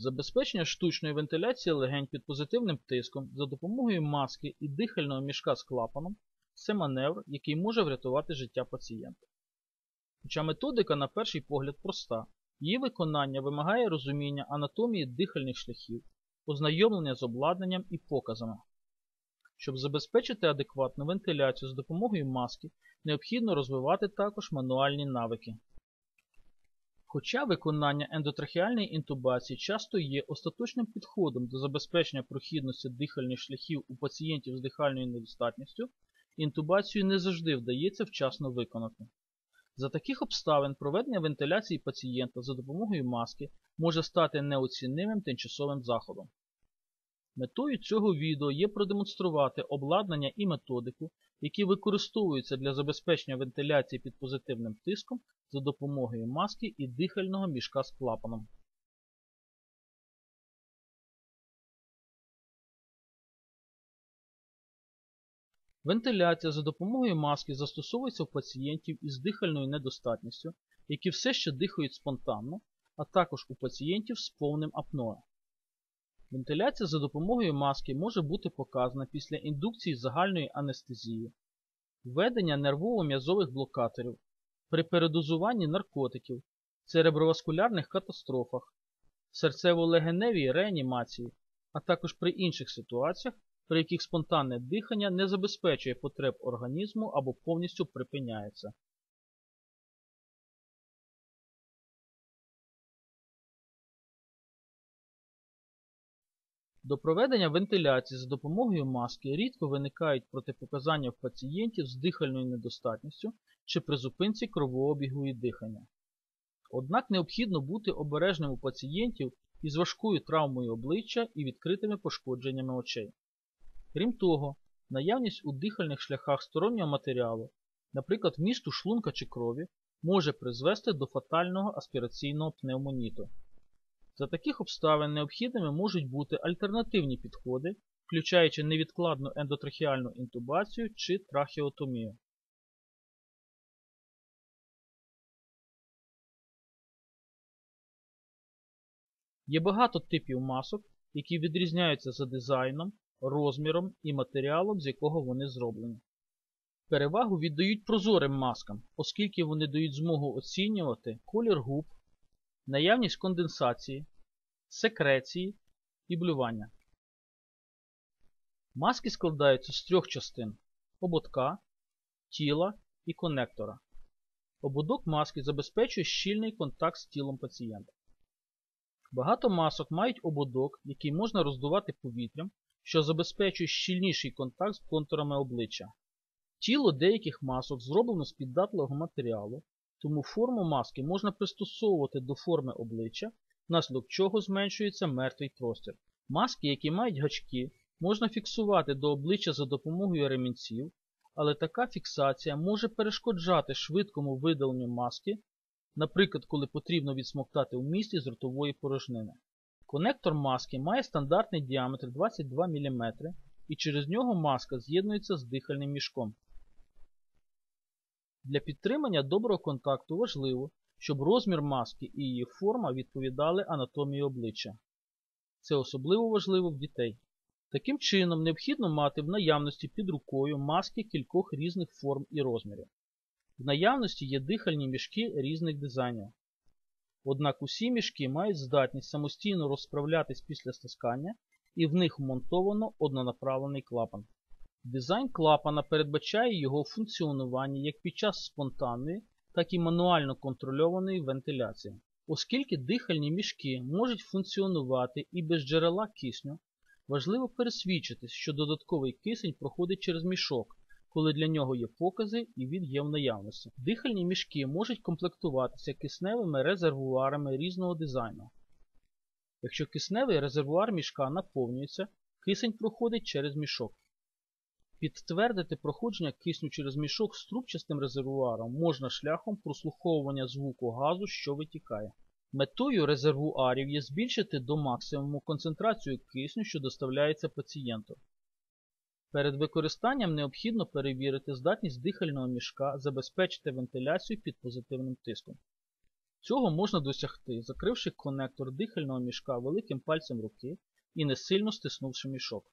Забезпечення штучної вентиляції легень під позитивним тиском за допомогою маски і дихального мішка з клапаном це маневр, який може врятувати життя пацієнта. Хоча методика на перший погляд проста, її виконання вимагає розуміння анатомії дихальних шляхів, ознайомлення з обладнанням і показами. Щоб забезпечити адекватну вентиляцію з допомогою маски, необхідно розвивати також мануальні навики. Хоча виконання ендотрахеальної інтубації часто є остаточним підходом до забезпечення прохідності дихальних шляхів у пацієнтів з дихальною недостатністю, інтубацію не завжди вдається вчасно виконати. За таких обставин проведення вентиляції пацієнта за допомогою маски може стати неоцінним тимчасовим заходом. Метою цього відео є продемонструвати обладнання і методику, які використовуються для забезпечення вентиляції під позитивним тиском за допомогою маски і дихального мішка з клапаном. Вентиляція за допомогою маски застосовується у пацієнтів із дихальною недостатністю, які все ще дихають спонтанно, а також у пацієнтів з повним апноe. Вентиляція за допомогою маски може бути показана після індукції загальної анестезії, введення нервово-м'язових блокаторів, при передозуванні наркотиків, цереброваскулярних катастрофах, серцево-легеневій реанімації, а також при інших ситуаціях, при яких спонтанне дихання не забезпечує потреб організму або повністю припиняється. До проведення вентиляції за допомогою маски рідко виникають протипоказання в пацієнтів з дихальною недостатністю чи при зупинці кровообігу і дихання. Однак необхідно бути обережним у пацієнтів із важкою травмою обличчя і відкритими пошкодженнями очей. Крім того, наявність у дихальних шляхах стороннього матеріалу, наприклад, вмісту шлунка чи крові, може призвести до фатального аспіраційного пневмоніту. За таких обставин необхідними можуть бути альтернативні підходи, включаючи невідкладну ендотрахеальну інтубацію чи трахеотомію. Є багато типів масок, які відрізняються за дизайном, розміром і матеріалом, з якого вони зроблені. Перевагу віддають прозорим маскам, оскільки вони дають змогу оцінювати колір губ, наявність конденсації, секреції і блювання. Маски складаються з трьох частин ободка, тіла і конектора. Ободок маски забезпечує щільний контакт з тілом пацієнта. Багато масок мають ободок, який можна роздувати повітрям, що забезпечує щільніший контакт з контурами обличчя. Тіло деяких масок зроблено з піддатливого матеріалу, тому форму маски можна пристосовувати до форми обличчя, внаслідок чого зменшується мертвий простір. Маски, які мають гачки, можна фіксувати до обличчя за допомогою ремінців, але така фіксація може перешкоджати швидкому видаленню маски, наприклад, коли потрібно відсмоктати в місті з ротової порожнини. Конектор маски має стандартний діаметр 22 мм і через нього маска з'єднується з дихальним мішком. Для підтримання доброго контакту важливо, щоб розмір маски і її форма відповідали анатомії обличчя. Це особливо важливо в дітей. Таким чином, необхідно мати в наявності під рукою маски кількох різних форм і розмірів. В наявності є дихальні мішки різних дизайнів. Однак усі мішки мають здатність самостійно розправлятись після стискання і в них вмонтовано однонаправлений клапан. Дизайн клапана передбачає його функціонування як під час спонтанної, так і мануально контрольованої вентиляції. Оскільки дихальні мішки можуть функціонувати і без джерела кисню, важливо пересвідчитись, що додатковий кисень проходить через мішок, коли для нього є покази і він є в наявності. Дихальні мішки можуть комплектуватися кисневими резервуарами різного дизайну. Якщо кисневий резервуар мішка наповнюється, кисень проходить через мішок. Підтвердити проходження кисню через мішок з трубчастим резервуаром можна шляхом прослуховування звуку газу, що витікає. Метою резервуарів є збільшити до максимуму концентрацію кисню, що доставляється пацієнту. Перед використанням необхідно перевірити здатність дихального мішка забезпечити вентиляцію під позитивним тиском. Цього можна досягти, закривши конектор дихального мішка великим пальцем руки і не сильно стиснувши мішок.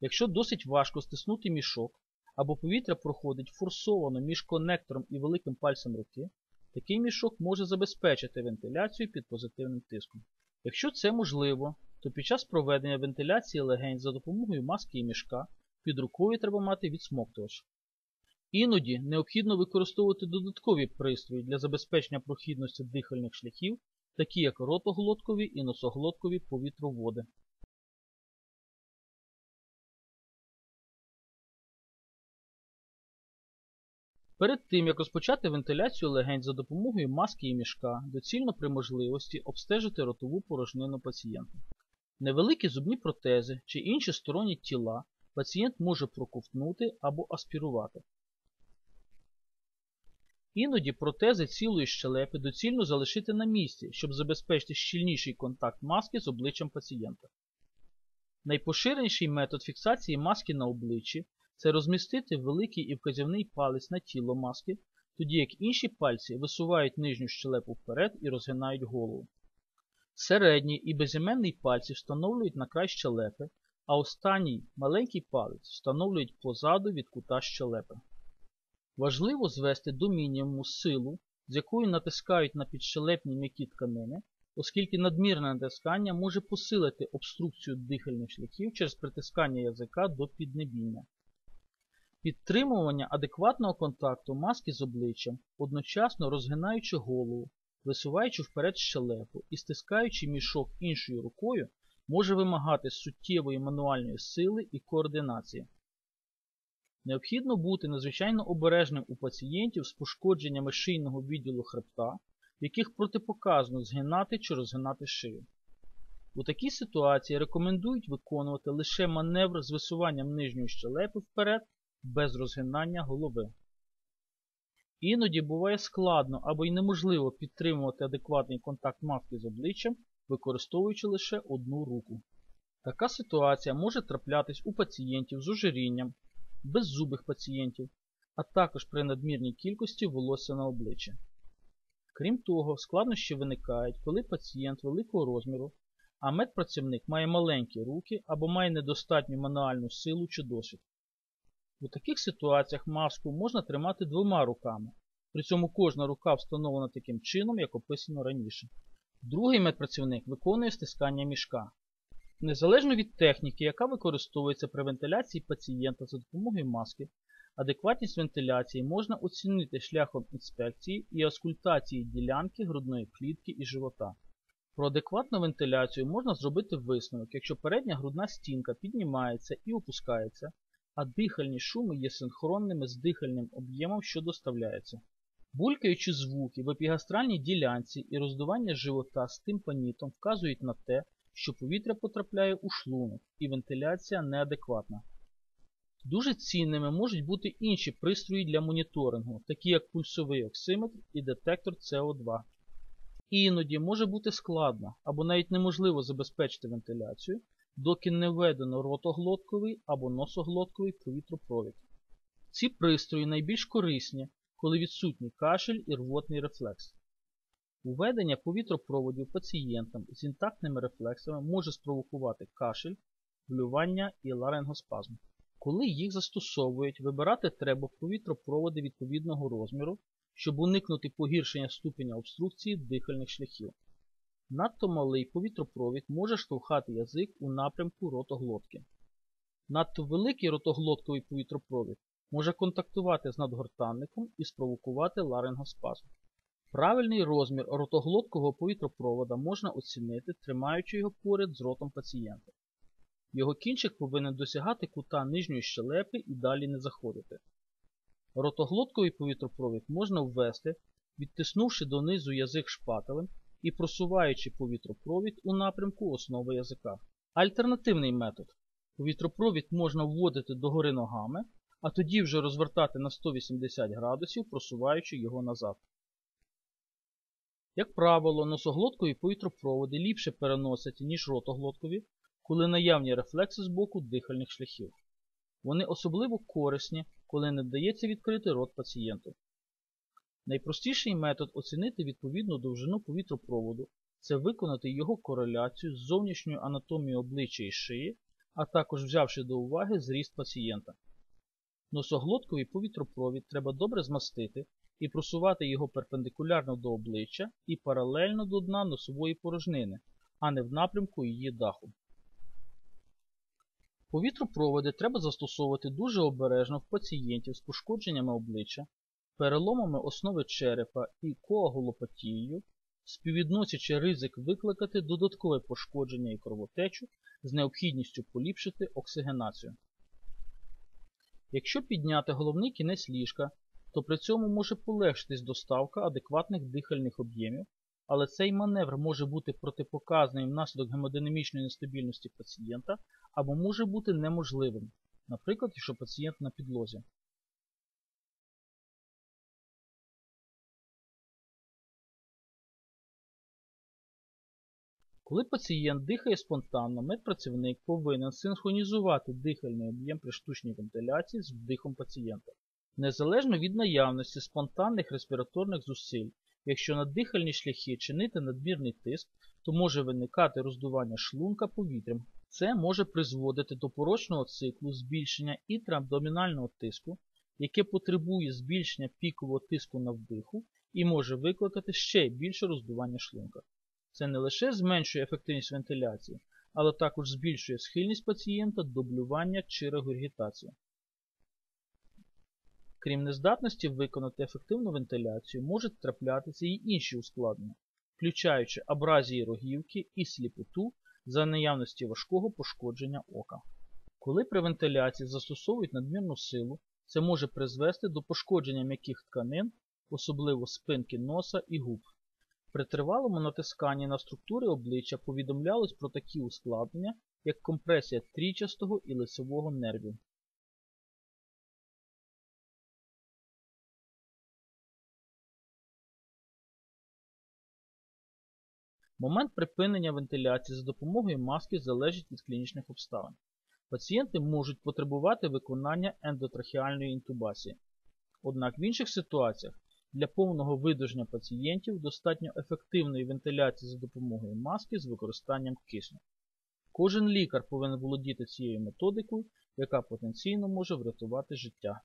Якщо досить важко стиснути мішок, або повітря проходить форсовано між конектором і великим пальцем руки, такий мішок може забезпечити вентиляцію під позитивним тиском. Якщо це можливо, то під час проведення вентиляції легень за допомогою маски і мішка під рукою треба мати відсмоктувач. Іноді необхідно використовувати додаткові пристрої для забезпечення прохідності дихальних шляхів, такі як ротоглоткові і носоглоткові повітроводи. Перед тим, як розпочати вентиляцію легень за допомогою маски і мішка, доцільно при можливості обстежити ротову порожнину пацієнта. Невеликі зубні протези чи інші сторонні тіла пацієнт може проковтнути або аспірувати. Іноді протези цілої щелепи доцільно залишити на місці, щоб забезпечити щільніший контакт маски з обличчям пацієнта. Найпоширеніший метод фіксації маски на обличчі це розмістити великий і вказівний палець на тіло маски, тоді як інші пальці висувають нижню щелепу вперед і розгинають голову. Середній і безіменний пальці встановлюють на край щелепи, а останній маленький палець встановлюють позаду від кута щелепи. Важливо звести до мінімуму силу, з якою натискають на підщелепні м'які тканини, оскільки надмірне натискання може посилити обструкцію дихальних шляхів через притискання язика до піднебіння. Підтримування адекватного контакту маски з обличчям, одночасно розгинаючи голову, висуваючи вперед щелепу і стискаючи мішок іншою рукою, може вимагати суттєвої мануальної сили і координації. Необхідно бути надзвичайно обережним у пацієнтів з пошкодженнями шийного відділу хребта, яких протипоказано згинати чи розгинати шию. У такій ситуації рекомендують виконувати лише маневр з висуванням нижньої щелепи вперед без розгинання голови. Іноді буває складно або й неможливо підтримувати адекватний контакт маски з обличчям, використовуючи лише одну руку. Така ситуація може траплятись у пацієнтів з ожирінням, беззубих пацієнтів, а також при надмірній кількості волосся на обличчі. Крім того, складнощі виникають, коли пацієнт великого розміру, а медпрацівник має маленькі руки або має недостатню мануальну силу чи досвід. У таких ситуаціях маску можна тримати двома руками, при цьому кожна рука встановлена таким чином, як описано раніше. Другий медпрацівник виконує стискання мішка. Незалежно від техніки, яка використовується при вентиляції пацієнта за допомогою маски, адекватність вентиляції можна оцінити шляхом інспекції і аскультації ділянки грудної клітки і живота. Про адекватну вентиляцію можна зробити висновок, якщо передня грудна стінка піднімається і опускається, а дихальні шуми є синхронними з дихальним об'ємом, що доставляється. Булькаючі звуки в епігастральній ділянці і роздування живота з тимпанітом вказують на те, що повітря потрапляє у шлунок і вентиляція неадекватна. Дуже цінними можуть бути інші пристрої для моніторингу, такі як пульсовий оксиметр і детектор СО2. Іноді може бути складно або навіть неможливо забезпечити вентиляцію, доки не введено ротоглотковий або носоглотковий повітропровід. Ці пристрої найбільш корисні, коли відсутній кашель і рвотний рефлекс. Уведення повітропроводів пацієнтам з інтактними рефлексами може спровокувати кашель, блювання і ларингоспазм. Коли їх застосовують, вибирати треба повітропроводи відповідного розміру, щоб уникнути погіршення ступеня обструкції дихальних шляхів. Надто малий повітропровід може штовхати язик у напрямку ротоглотки. Надто великий ротоглотковий повітропровід може контактувати з надгортанником і спровокувати ларингоспазм. Правильний розмір ротоглоткового повітропровода можна оцінити, тримаючи його поряд з ротом пацієнта. Його кінчик повинен досягати кута нижньої щелепи і далі не заходити. Ротоглотковий повітропровід можна ввести, відтиснувши донизу язик шпателем і просуваючи повітропровід у напрямку основи язика. Альтернативний метод. Повітропровід можна вводити догори ногами, а тоді вже розвертати на 180 градусів, просуваючи його назад. Як правило, носоглоткові повітропроводи ліпше переносять, ніж ротоглоткові, коли наявні рефлекси з боку дихальних шляхів. Вони особливо корисні, коли не вдається відкрити рот пацієнту. Найпростіший метод оцінити відповідну довжину повітропроводу це виконати його кореляцію з зовнішньою анатомією обличчя і шиї, а також взявши до уваги зріст пацієнта. Носоглотковий повітропровід треба добре змастити і просувати його перпендикулярно до обличчя і паралельно до дна носової порожнини, а не в напрямку її даху. Повітропроводи треба застосовувати дуже обережно в пацієнтів з пошкодженнями обличчя, переломами основи черепа і коагулопатією, співвідносячи ризик викликати додаткове пошкодження і кровотечу з необхідністю поліпшити оксигенацію. Якщо підняти головний кінець ліжка, то при цьому може полегшитись доставка адекватних дихальних об'ємів, але цей маневр може бути протипоказаний внаслідок гемодинамічної нестабільності пацієнта або може бути неможливим, наприклад, якщо пацієнт на підлозі. Коли пацієнт дихає спонтанно, медпрацівник повинен синхронізувати дихальний об'єм при штучній вентиляції з вдихом пацієнта. Незалежно від наявності спонтанних респіраторних зусиль, якщо на дихальні шляхи чинити надмірний тиск, то може виникати роздування шлунка повітрям. Це може призводити до порочного циклу збільшення інтраабдомінального тиску, яке потребує збільшення пікового тиску на вдиху і може викликати ще більше роздування шлунка. Це не лише зменшує ефективність вентиляції, але також збільшує схильність пацієнта до блювання чи регургітації. Крім нездатності виконати ефективну вентиляцію, можуть траплятися і інші ускладнення, включаючи абразії рогівки і сліпоту за наявності важкого пошкодження ока. Коли при вентиляції застосовують надмірну силу, це може призвести до пошкодження м'яких тканин, особливо спинки носа і губ. При тривалому натисканні на структури обличчя повідомлялось про такі ускладнення, як компресія трічастого і лицевого нервів. Момент припинення вентиляції за допомогою маски залежить від клінічних обставин. Пацієнти можуть потребувати виконання ендотрахеальної інтубації. Однак в інших ситуаціях для повного видуження пацієнтів достатньо ефективної вентиляції за допомогою маски з використанням кисню. Кожен лікар повинен володіти цією методикою, яка потенційно може врятувати життя.